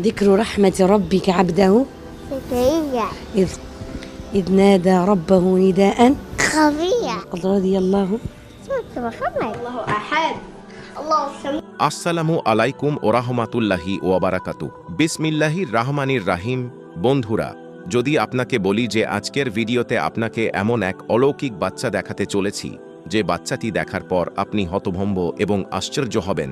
ذكر رحمة ربك عبده زكريا إذ إذ نادى ربه نداء خفية قد رضي الله سورة محمد الله أحد الله السميع আসসালামু আলাইকুম ওরাহমাতুল্লাহি ওয়াবারাকাতু বিসমিল্লাহির রাহমানির রাহিম বন্ধুরা যদি আপনাকে বলি যে আজকের ভিডিওতে আপনাকে এমন এক অলৌকিক বাচ্চা দেখাতে চলেছি যে বাচ্চাটি দেখার পর আপনি হতভম্ব এবং আশ্চর্য হবেন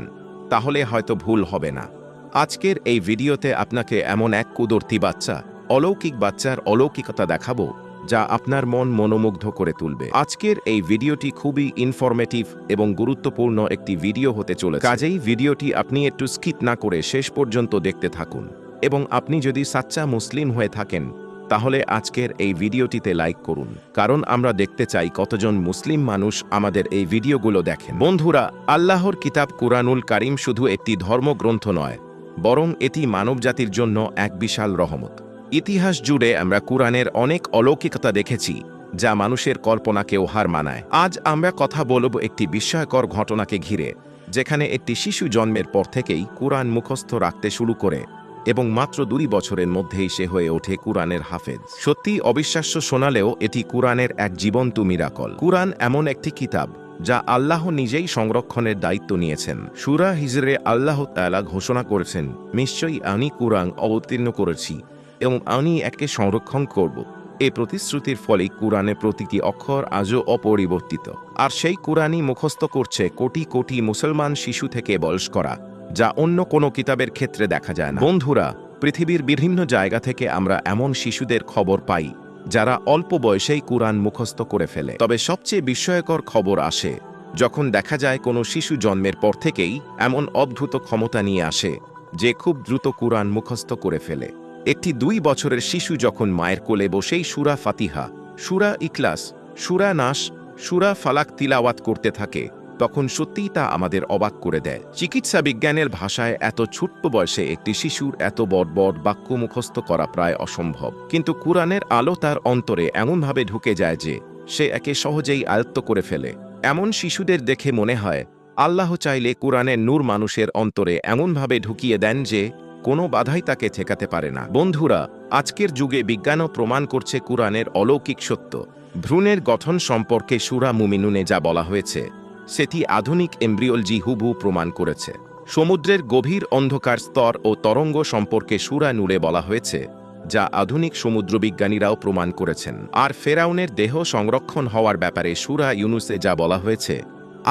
তাহলে হয়তো ভুল হবে না আজকের এই ভিডিওতে আপনাকে এমন এক কুদর্তি বাচ্চা, অলৌকিক বাচ্চার অলৌকিকতা দেখাবো, যা আপনার মন মনোমুগ্ধ করে তুলবে। আজকের এই ভিডিওটি খুবই ইনফরমেটিভ এবং গুরুত্বপূর্ণ একটি ভিডিও হতে চলেছে। কাজেই ভিডিওটি আপনি একটু স্কিপ না করে শেষ পর্যন্ত দেখতে থাকুন এবং আপনি যদি সাচ্চা মুসলিম হয়ে থাকেন, তাহলে আজকের এই ভিডিওটিতে লাইক করুন। কারণ আমরা দেখতে চাই কতজন মুসলিম মানুষ আমাদের এই ভিডিওগুলো দেখেন। বন্ধুরা, আল্লাহর কিতাব কুরআনুল কারিম শুধু একটি ধর্মগ্রন্থ নয় বরং এটি মানবজাতির জন্য এক বিশাল রহমত। ইতিহাস জুড়ে আমরা কুরআনের অনেক অলৌকিকতা দেখেছি, যা মানুষের কল্পনাকেও হার মানায়। আজ আমরা কথা বলব একটি বিস্ময়কর ঘটনাকে ঘিরে, যেখানে একটি শিশু জন্মের পর থেকেই কুরআন মুখস্থ রাখতে শুরু করে এবং মাত্র দুই বছরের মধ্যেই সে হয়ে ওঠে কুরআনের হাফেজ। সত্যি অবিশ্বাস্য শোনালেও এটি কুরআনের এক জীবন্ত মিরাকল। কুরআন এমন একটি কিতাব যা আল্লাহ নিজেই সংরক্ষণের দায়িত্ব নিয়েছেন। সুরা হিজরে আল্লাহ তালা ঘোষণা করেছেন, নিশ্চয়ই আমি কুরআন অবতীর্ণ করেছি এবং আমি একে সংরক্ষণ করব। এই প্রতিশ্রুতির ফলে কুরআনের প্রতিটি অক্ষর আজও অপরিবর্তিত। আর সেই কুরআনই মুখস্থ করছে কোটি কোটি মুসলমান শিশু থেকে বয়স করা যা অন্য কোনো কিতাবের ক্ষেত্রে দেখা যায় না। বন্ধুরা, পৃথিবীর বিভিন্ন জায়গা থেকে আমরা এমন শিশুদের খবর পাই যারা অল্প বয়সেই কুরআন মুখস্থ করে ফেলে। তবে সবচেয়ে বিস্ময়কর খবর আসে, যখন দেখা যায় কোনো শিশু জন্মের পর থেকেই এমন অদ্ভুত ক্ষমতা নিয়ে আসে, যে খুব দ্রুত কুরআন মুখস্থ করে ফেলে। একটি দুই বছরের শিশু যখন মায়ের কোলে বসেই সুরা ফাতিহা, সুরা ইকলাস সুরা নাস সুরা ফালাক তিলাওয়াত করতে থাকে তখন সত্যিই তা আমাদের অবাক করে দেয়। চিকিৎসা বিজ্ঞানের ভাষায় এত ছোট্ট বয়সে একটি শিশুর এত বড় বাক্য মুখস্থ করা প্রায় অসম্ভব। কিন্তু কুরআনের আলো তার অন্তরে এমনভাবে ঢুকে যায় যে, সে একে সহজেই আয়ত্ত করে ফেলে। এমন শিশুদের দেখে মনে হয়, আল্লাহ চাইলে কুরআনের নূর মানুষের অন্তরে এমনভাবে ঢুকিয়ে দেন যে, কোনো বাধাই তাকে ঠেকাতে পারে না। বন্ধুরা, আজকের যুগে বিজ্ঞানও প্রমাণ করছে কুরআনের অলৌকিক সত্য। ভ্রূণের গঠন সম্পর্কে সুরা মুমিনুনে যা বলা হয়েছে সেটি আধুনিক এমব্রিওলজি হুবু প্রমাণ করেছে। সমুদ্রের গভীর অন্ধকার স্তর ও তরঙ্গ সম্পর্কে সুরা নূরে বলা হয়েছে, যা আধুনিক সমুদ্রবিজ্ঞানীরাও প্রমাণ করেছেন। আর ফেরাউনের দেহ সংরক্ষণ হওয়ার ব্যাপারে সুরা ইউনুসে যা বলা হয়েছে,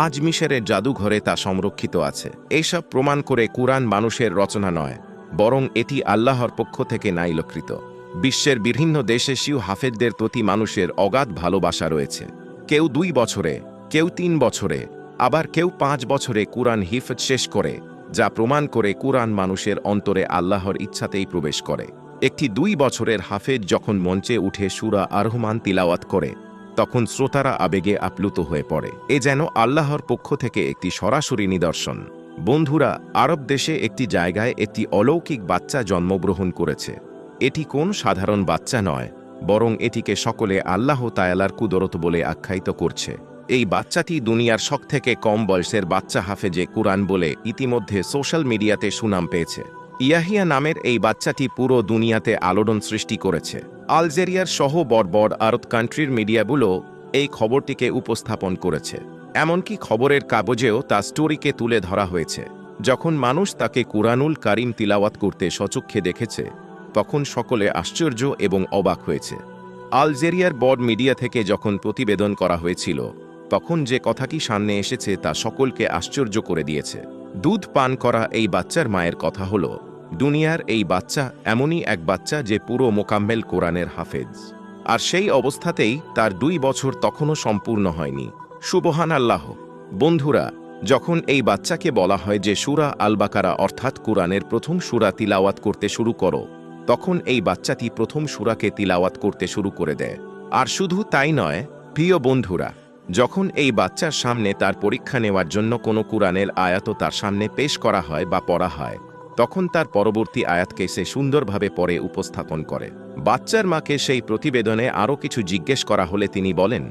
আজ মিশরের জাদুঘরে তা সংরক্ষিত আছে। এইসব প্রমাণ করে কুরআন মানুষের রচনা নয়, বরং এটি আল্লাহর পক্ষ থেকে নাইলকৃত। বিশ্বের বিভিন্ন দেশে শিউ হাফেজদের প্রতি মানুষের অগাধ ভালোবাসা রয়েছে। কেউ দুই বছরে কেউ তিন বছরে, আবার কেউ পাঁচ বছরে কুরআন হিফজ শেষ করে, যা প্রমাণ করে কুরআন মানুষের অন্তরে আল্লাহর ইচ্ছাতেই প্রবেশ করে। একটি দুই বছরের হাফেজ যখন মঞ্চে উঠে সুরা আরহমান তিলাওয়াত করে, তখন শ্রোতারা আবেগে আপ্লুত হয়ে পড়ে। এ যেন আল্লাহর পক্ষ থেকে একটি সরাসরি নিদর্শন। বন্ধুরা, আরব দেশে একটি জায়গায় একটি অলৌকিক বাচ্চা জন্মগ্রহণ করেছে। এটি কোন সাধারণ বাচ্চা নয়, বরং এটিকে সকলে আল্লাহ তায়ালার কুদরত বলে আখ্যায়িত করছে। এই বাচ্চাটি দুনিয়ার সব থেকে কম বয়সের বাচ্চা হাফেজে কুরআন বলে ইতিমধ্যে সোশ্যাল মিডিয়াতে সুনাম পেয়েছে। ইয়াহিয়া নামের এই বাচ্চাটি পুরো দুনিয়াতে আলোড়ন সৃষ্টি করেছে। আলজেরিয়ার সহ বড় আরব কান্ট্রির মিডিয়াগুলো এই খবরটিকে উপস্থাপন করেছে। এমনকি খবরের কাগজেও তা স্টোরিকে তুলে ধরা হয়েছে। যখন মানুষ তাকে কুরআনুল কারিম তিলাওয়াত করতে সচক্ষে দেখেছে, তখন সকলে আশ্চর্য এবং অবাক হয়েছে। আলজেরিয়ার বড় মিডিয়া থেকে যখন প্রতিবেদন করা হয়েছিল তখন যে কথাটি সামনে এসেছে তা সকলকে আশ্চর্য করে দিয়েছে। দুধ পান করা এই বাচ্চার মায়ের কথা হল, দুনিয়ার এই বাচ্চা এমনই এক বাচ্চা যে পুরো মোকাম্মেল কোরআনের হাফেজ। আর সেই অবস্থাতেই তার দুই বছর তখনও সম্পূর্ণ হয়নি। সুবহান আল্লাহ বন্ধুরা, যখন এই বাচ্চাকে বলা হয় যে সুরা আলবাকারা অর্থাৎ কুরআনের প্রথম সুরা তিলাওয়াত করতে শুরু করো, তখন এই বাচ্চাটি প্রথম সুরাকে তিলাওয়াত করতে শুরু করে দেয়। আর শুধু তাই নয়, প্রিয় বন্ধুরা যখন এই বাচ্চার সামনে তার পরীক্ষা নেওয়ার জন্য কোনো কুরআনের আয়াত তার সামনে পেশ করা হয় বা পড়া হয়, তখন তার পরবর্তী আয়াতকে সে সুন্দরভাবে পরে উপস্থাপন করে। বাচ্চার মাকে সেই প্রতিবেদনে আরও কিছু জিজ্ঞেস করা হলে তিনি বলেন,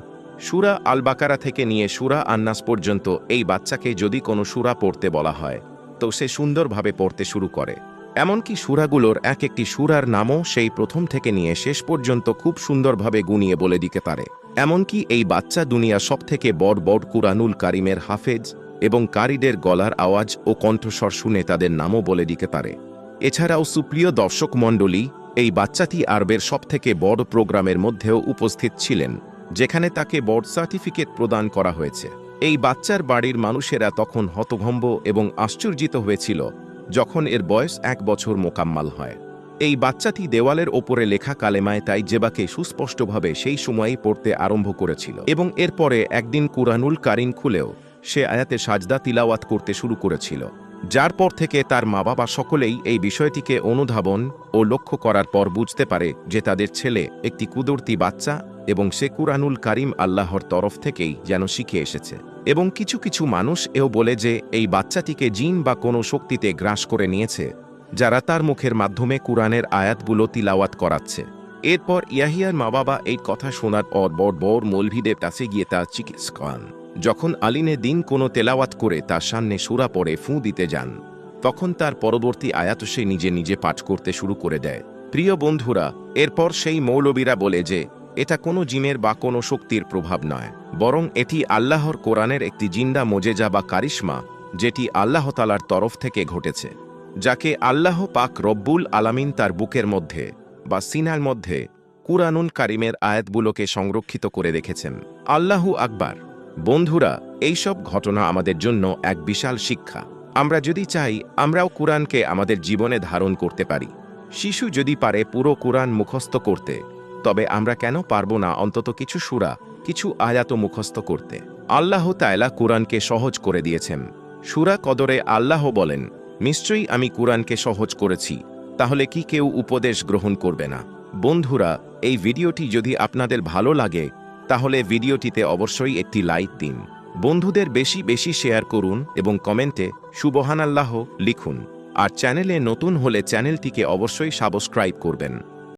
সুরা আল বাকারা থেকে নিয়ে সুরা আন্নাস পর্যন্ত এই বাচ্চাকে যদি কোনো সুরা পড়তে বলা হয়, তো সে সুন্দরভাবে পড়তে শুরু করে। এমনকি সুরাগুলোর এক একটি সুরার নামও সেই প্রথম থেকে নিয়ে শেষ পর্যন্ত খুব সুন্দরভাবে গুনিয়ে বলে দিতে পারে। এমনকি এই বাচ্চা দুনিয়া সবথেকে বড় বড় কুরানুল কারিমের হাফেজ এবং কারিদের গলার আওয়াজ ও কণ্ঠস্বর শুনে তাদের নামও বলে দিতে পারে। এছাড়াও সুপ্রিয় দর্শক মণ্ডলী, এই বাচ্চাটি আরবের সবথেকে বড় প্রোগ্রামের মধ্যেও উপস্থিত ছিলেন, যেখানে তাকে বড় সার্টিফিকেট প্রদান করা হয়েছে। এই বাচ্চার বাড়ির মানুষেরা তখন হতভম্ব এবং আশ্চর্যিত হয়েছিল যখন এর বয়স এক বছর মোকাম্মাল হয়। এই বাচ্চাটি দেওয়ালের ওপরে লেখা কালেমায় তাই জেবাকে সুস্পষ্টভাবে সেই সময়েই পড়তে আরম্ভ করেছিল এবং এরপরে একদিন কুরানুল কারিন খুলেও সে আয়াতে সাজদা তিলাওয়াত করতে শুরু করেছিল, যার পর থেকে তার মা বাবা সকলেই এই বিষয়টিকে অনুধাবন ও লক্ষ্য করার পর বুঝতে পারে যে তাদের ছেলে একটি কুদরতি বাচ্চা এবং সে কুরআনুল কারিম আল্লাহর তরফ থেকেই যেন শিখে এসেছে। এবং কিছু কিছু মানুষ এও বলে যে, এই বাচ্চাটিকে জিন বা কোনো শক্তিতে গ্রাস করে নিয়েছে, যারা তার মুখের মাধ্যমে কুরআনের আয়াতগুলো তিলাওয়াত করাচ্ছে। এরপর ইয়াহিয়ার মা বাবা এই কথা শোনার পর বড় বড় মৌলভিদের কাছে গিয়ে তার চিকিৎসা করান। যখন আলিনে দিন কোনো তেলাওয়াত করে তার সামনে সুরা পড়ে ফুঁ দিতে যান, তখন তার পরবর্তী আয়াত সে নিজে নিজে পাঠ করতে শুরু করে দেয়। প্রিয় বন্ধুরা, এরপর সেই মৌলবীরা বলে যে এটা কোনো জিনের বা কোনো শক্তির প্রভাব নয়, বরং এটি আল্লাহর কোরআনের একটি জিন্দা মোজেজা বা কারিশমা, যেটি আল্লাহ তালার তরফ থেকে ঘটেছে, যাকে আল্লাহ পাক রব্বুল আলামিন তার বুকের মধ্যে বা সিনার মধ্যে কুরআনুল কারিমের আয়াতগুলোকে সংরক্ষিত করে রেখেছেন। আল্লাহু আকবার। বন্ধুরা, এইসব ঘটনা আমাদের জন্য এক বিশাল শিক্ষা। আমরা যদি চাই, আমরাও কুরআনকে আমাদের জীবনে ধারণ করতে পারি। শিশু যদি পারে পুরো কুরআন মুখস্থ করতে তবে আমরা কেন পারব না অন্তত কিছু সুরা, কিছু আয়াত মুখস্থ করতে? আল্লাহ তায়লা কুরআনকে সহজ করে দিয়েছেন। সুরা কদরে আল্লাহ বলেন, নিশ্চয়ই আমি কুরআনকে সহজ করেছি, তাহলে কি কেউ উপদেশ গ্রহণ করবে না? বন্ধুরা, এই ভিডিওটি যদি আপনাদের ভালো লাগে, তাহলে ভিডিওটিতে অবশ্যই একটি লাইক দিন। বন্ধুদের বেশি বেশি শেয়ার করুন এবং কমেন্টে সুবহানাল্লাহ লিখুন। আর চ্যানেলে নতুন হলে চ্যানেলটিকে অবশ্যই সাবস্ক্রাইব করবেন।